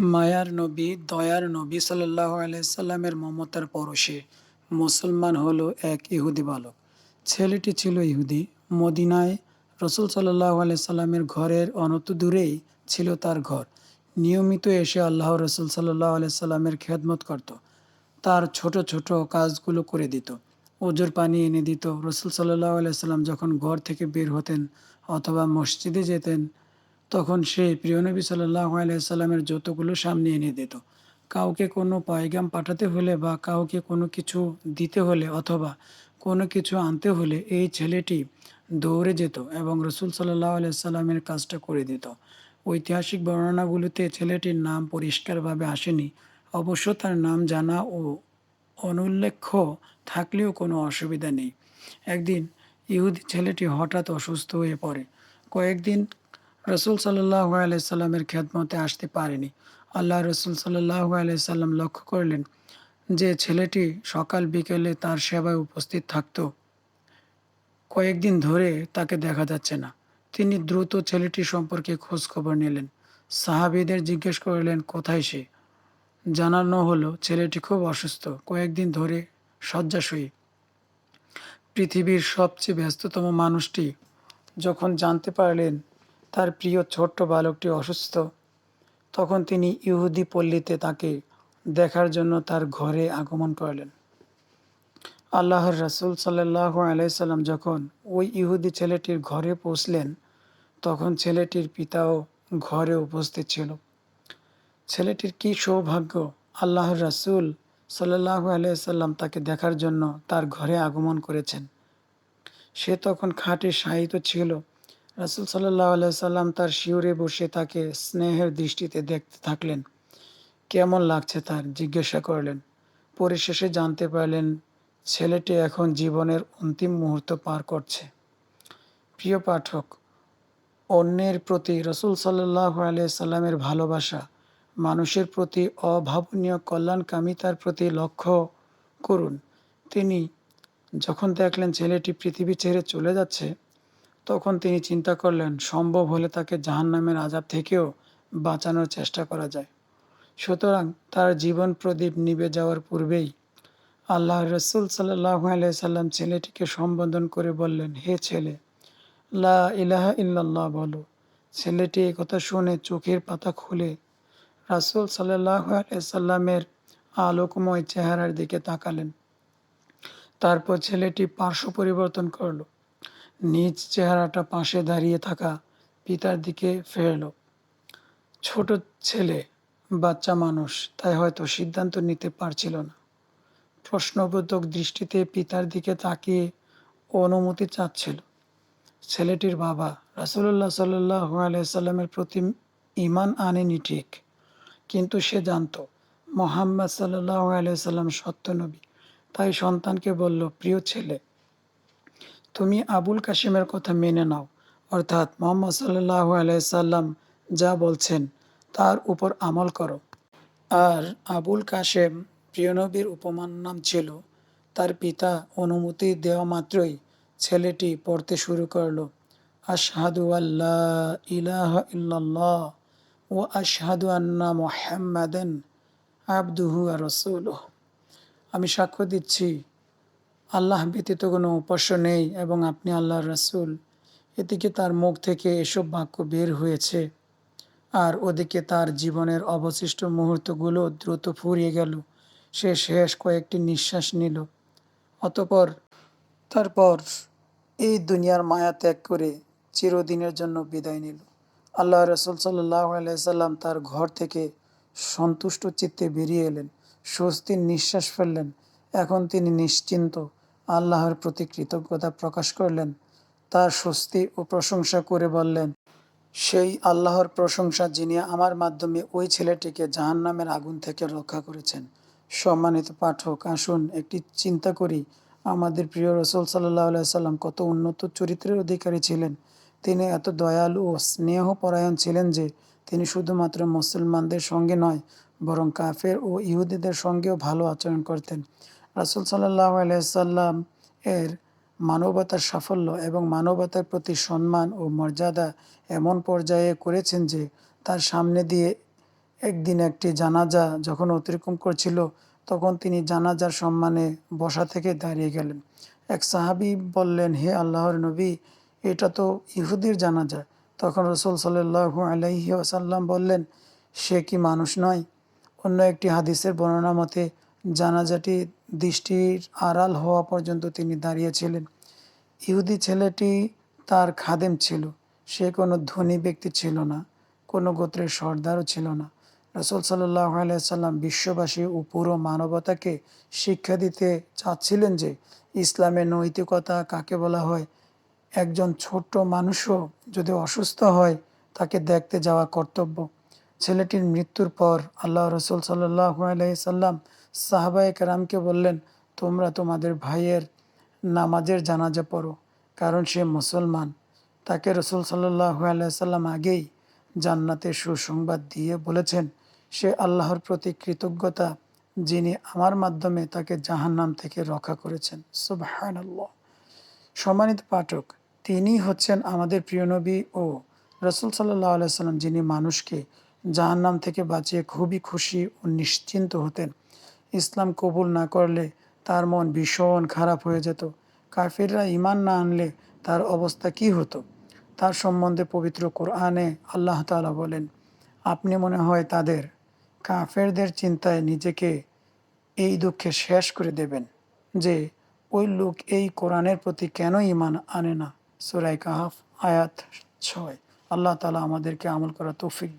মায়ার নবী, দয়ার নবী সাল্লাহ আলাইসাল্লামের মমতার পরশে মুসলমান হলো এক ইহুদি বালক। ছেলেটি ছিল ইহুদি। মদিনায় রসুল সাল্লাহ আলাইসাল্লামের ঘরের অনত দূরেই ছিল তার ঘর। নিয়মিত এসে আল্লাহ রসুল সাল্লাহ আলাইসাল্লামের খেদমত করত। তার ছোট ছোট কাজগুলো করে দিত। ওজোর পানি এনে দিত। রসুল সাল্লাহ আলাইসাল্লাম যখন ঘর থেকে বের হতেন অথবা মসজিদে যেতেন তখন সে প্রিয়নবী সাল্লাহ আলাইসাল্লামের যতগুলো সামনে এনে দিত। কাউকে কোনো পায়গাম পাঠাতে হলে বা কাউকে কোনো কিছু দিতে হলে অথবা কোনো কিছু আনতে হলে এই ছেলেটি দৌড়ে যেত এবং রসুল সাল্লাহ আলাইসাল্লামের কাজটা করে দিত। ঐতিহাসিক বর্ণনাগুলোতে ছেলেটির নাম পরিষ্কারভাবে আসেনি। অবশ্য তার নাম জানা ও অনুল্লেখ্য থাকলেও কোনো অসুবিধা নেই। একদিন ইহুদি ছেলেটি হঠাৎ অসুস্থ হয়ে পড়ে। কয়েকদিন রসুল সাল্লাহ আলাইসাল্লামের খেদমতে আসতে পারেনি। আল্লাহ রসুল সাল্লাহ আলাইসাল্লাম লক্ষ্য করলেন যে ছেলেটি সকাল বিকেলে তার সেবায় উপস্থিত থাকত। কয়েকদিন ধরে তাকে দেখা যাচ্ছে না। তিনি দ্রুত ছেলেটি সম্পর্কে খোঁজ খবর নিলেন। সাহাবিদের জিজ্ঞেস করলেন, কোথায় সে? জানানো হলো, ছেলেটি খুব অসুস্থ। কয়েকদিন ধরে শয্যাশয়ী। পৃথিবীর সবচেয়ে ব্যস্ততম মানুষটি। যখন জানতে পারলেন তার প্রিয় ছোট্ট বালকটি অসুস্থ। তখন তিনি ইহুদি পল্লীতে তাকে দেখার জন্য তার ঘরে আগমন করলেন। আল্লাহর রাসুল সাল্লাহ আলাইসাল্লাম যখন ওই ইহুদি ছেলেটির ঘরে পৌঁছলেন, তখন ছেলেটির পিতাও ঘরে উপস্থিত ছিল। ছেলেটির কি সৌভাগ্য, আল্লাহর রাসুল সাল্লাহ আলাইসাল্লাম তাকে দেখার জন্য তার ঘরে আগমন করেছেন। সে তখন খাটে শায়িত ছিল। রাসুল সাল্লাহ আলাইসাল্লাম তার শিউরে বসে তাকে স্নেহের দৃষ্টিতে দেখতে থাকলেন। কেমন লাগছে তার? জিজ্ঞাসা করলেন। পরিশেষে জানতে পারলেন, ছেলেটি এখন জীবনের অন্তিম মুহূর্ত পার করছে। প্রিয় পাঠক, অন্যের প্রতি রসুল সাল্লাহ আলাইসাল্লামের ভালোবাসা, মানুষের প্রতি অভাবনীয় কল্যাণকামিতার প্রতি লক্ষ্য করুন। তিনি যখন দেখলেন ছেলেটি পৃথিবী ছেড়ে চলে যাচ্ছে তখন তিনি চিন্তা করলেন, সম্ভব হলে তাকে জাহান্নামের আজাব থেকেও বাঁচানোর চেষ্টা করা যায়। সুতরাং তার জীবন প্রদীপ নিবে যাওয়ার পূর্বেই আল্লাহ রসুল সাল্লাহ সাল্লাম ছেলেটিকে সম্বোধন করে বললেন, হে ছেলে, লা ইলাহা ইল্লাল্লাহ বলো। ছেলেটি কথা শুনে চোখের পাতা খুলে রাসুল সাল্লাহ সাল্লামের আলোকময় চেহারার দিকে তাকালেন। তারপর ছেলেটি পার্শ্ব পরিবর্তন করল। নিজ চেহারাটা পাশে দাঁড়িয়ে থাকা পিতার দিকে ফেরল। ছোট ছেলে, বাচ্চা মানুষ, তাই হয়তো সিদ্ধান্ত নিতে পারছিল না। প্রশ্নবোধক দৃষ্টিতে পিতার দিকে তাকিয়ে অনুমতি চাচ্ছিল। ছেলেটির বাবা রাসুল্লাহ সাল্লাহ আলাইসাল্লামের প্রতি ইমান আনেনি ঠিক, কিন্তু সে জানত মোহাম্মদ সাল্লাহ আলাইসাল্লাম সত্য নবী। তাই সন্তানকে বলল, প্রিয় ছেলে তুমি আবুল কাশিমের কথা মেনে নাও। অর্থাৎ মোহাম্মদ সাল্লাহ আলাইসাল্লাম যা বলছেন, তার উপর আমল করো। আর আবুল কাশেম প্রিয়নবীর উপমান নাম ছিল, তার পিতা অনুমতি দেওয়া মাত্রই ছেলেটি পড়তে শুরু করল। আশহাদু আল্লাহ ইলাহ ইল্লাল্লাহ ও আশহাদু আন্না মোহাম্মদেন আবদুহু আর রসুল আমি সাক্ষ্য দিচ্ছি আল্লাহ ব্যতীত কোনো উপাস্য নেই এবং আপনি আল্লাহর রাসুল। এদিকে তার মুখ থেকে এসব বাক্য বের হয়েছে আর ওদিকে তার জীবনের অবশিষ্ট মুহূর্তগুলো দ্রুত ফুরিয়ে গেল। সে শেষ কয়েকটি নিঃশ্বাস নিল। অতপর তারপর এই দুনিয়ার মায়া ত্যাগ করে চিরদিনের জন্য বিদায় নিল। আল্লাহ রসুল সাল্লাহ আলাইসাল্লাম তার ঘর থেকে সন্তুষ্ট চিত্তে বেরিয়ে এলেন। স্বস্তির নিঃশ্বাস ফেললেন। এখন তিনি নিশ্চিন্ত। আল্লাহর প্রতি কৃতজ্ঞতা প্রকাশ করলেন, তার স্বস্তি ও প্রশংসা করে বললেন, সেই আল্লাহর প্রশংসা যিনি আমার মাধ্যমে ওই ছেলেটিকে জাহান নামের আগুন থেকে রক্ষা করেছেন। সম্মানিত পাঠক, আসুন একটি চিন্তা করি। আমাদের প্রিয় রসুল সাল্লাহ সাল্লাম কত উন্নত চরিত্রের অধিকারী ছিলেন। তিনি এত দয়ালু ও স্নেহপরায়ণ ছিলেন যে, তিনি শুধুমাত্র মুসলমানদের সঙ্গে নয়, বরং কাফের ও ইহুদিদের সঙ্গেও ভালো আচরণ করতেন। রাসুল সাল্লাহ আলাইসাল্লাম এর মানবতার সাফল্য এবং মানবতার প্রতি সম্মান ও মর্যাদা এমন পর্যায়ে করেছেন যে তার সামনে দিয়ে একদিন একটি জানাজা যখন অতিক্রম করছিল, তখন তিনি জানাজার সম্মানে বসা থেকে দাঁড়িয়ে গেলেন। এক সাহাবি বললেন, হে আল্লাহর নবী, এটা তো ইহুদির জানাজা। তখন রসুল সাল্লাহ আলাইহি আসাল্লাম বললেন, সে কি মানুষ নয়? অন্য একটি হাদিসের বর্ণনা মতে জানাজাটি দৃষ্টির আড়াল হওয়া পর্যন্ত তিনি দাঁড়িয়েছিলেন। ইহুদি ছেলেটি তার খাদেম ছিল। সে কোনো ধনী ব্যক্তি ছিল না, কোনো গোত্রের সর্দারও ছিল না। রসুল সাল্লাহ আলাইসাল্লাম বিশ্ববাসী ও পুরো মানবতাকে শিক্ষা দিতে চাচ্ছিলেন যে ইসলামের নৈতিকতা কাকে বলা হয়। একজন ছোট্ট মানুষও যদি অসুস্থ হয়, তাকে দেখতে যাওয়া কর্তব্য। ছেলেটির মৃত্যুর পর আল্লাহ রসুল সাল্লাহ আলাইসাল্লাম সাহাবায়ে কারামকে বললেন, তোমরা তোমাদের ভাইয়ের নামাজের জানাজা পড়ো, কারণ সে মুসলমান। তাকে রসুল সাল্লাহ আলাইসাল্লাম আগেই জান্নাতের সুসংবাদ দিয়ে বলেছেন, সে আল্লাহর প্রতি কৃতজ্ঞতা, যিনি আমার মাধ্যমে তাকে জাহান্নাম থেকে রক্ষা করেছেন। সুবহান সম্মানিত পাঠক তিনি হচ্ছেন আমাদের প্রিয় নবী ও রসুল সাল্লাহ আলাইসাল্লাম যিনি মানুষকে জাহান্নাম থেকে বাঁচিয়ে খুবই খুশি ও নিশ্চিন্ত হতেন। ইসলাম কবুল না করলে তার মন ভীষণ খারাপ হয়ে যেত। কাফিররা ইমান না আনলে তার অবস্থা কি হতো? তার সম্বন্ধে পবিত্র কোরআনে আল্লাহ তালা বলেন, আপনি মনে হয় তাদের, কাফেরদের চিন্তায় নিজেকে এই দুঃখে শেষ করে দেবেন যে, ওই লোক এই কোরআনের প্রতি কেন ইমান আনে না? সুরাই কাহাফ, আয়াত ছয়। আল্লাহ তালা আমাদেরকে আমল করা তৌফিক